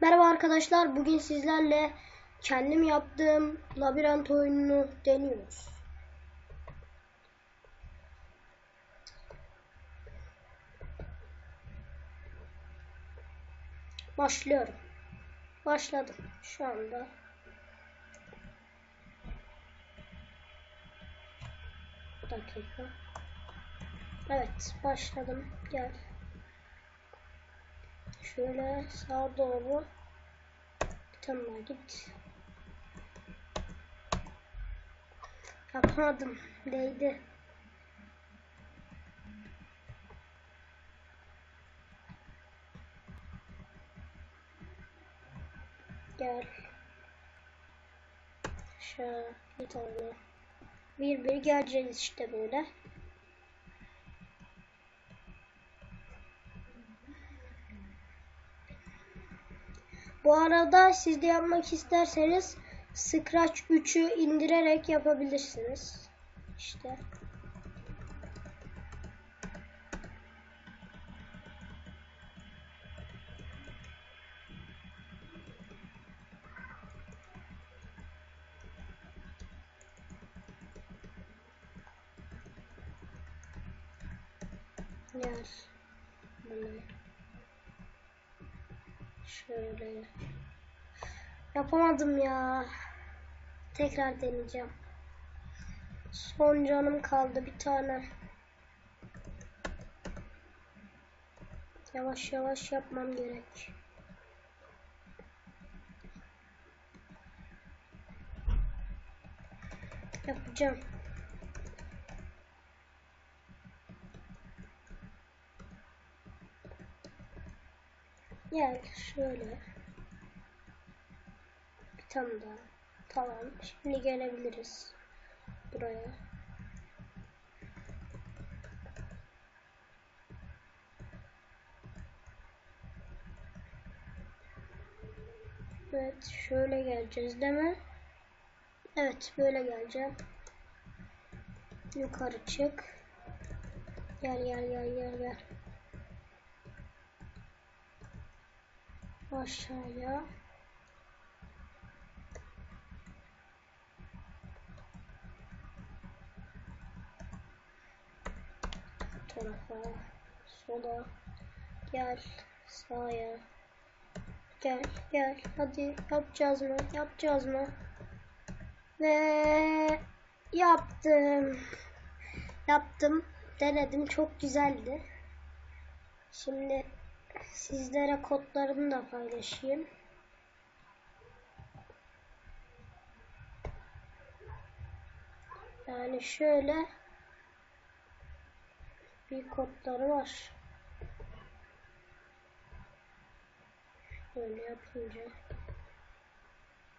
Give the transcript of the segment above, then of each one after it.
Merhaba arkadaşlar. Bugün sizlerle kendim yaptığım labirent oyununu deniyoruz. Başlıyorum. Başladım şu anda. Bir dakika. Evet, başladım. Gel. Şöyle sağa doğru bir tane daha git. Yapamadım. Değdi. Gel. Aşağı bir tane. Bir bir geleceğiz işte böyle. Bu arada siz de yapmak isterseniz Scratch 3'ü indirerek yapabilirsiniz. İşte. Gel. Böyle. Şöyle. Yapamadım ya. Tekrar deneyeceğim. Son canım kaldı bir tane. Yavaş yavaş yapmam gerek. Yapacağım. Gel şöyle. Bir tane daha. Tamam. Şimdi gelebiliriz. Buraya. Evet. Şöyle geleceğiz değil mi? Evet. Böyle geleceğim. Yukarı çık. Gel gel gel gel gel. Aşağıya. tarafa, sola, gel, sağa, gel, gel, hadi yapacağız mı, yapacağız mı? Ve yaptım, yaptım, denedim, çok güzeldi. Şimdi sizlere kodlarını da paylaşayım. Yani şöyle bir kodları var. Böyle yapınca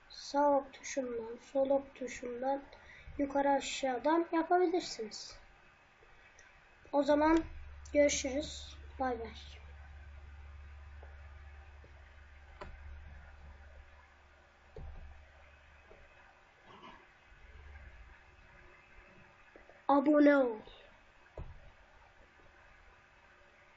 sağ ok tuşundan, sol ok tuşundan yukarı aşağıdan yapabilirsiniz. O zaman görüşürüz. Bay bay. Abone ol.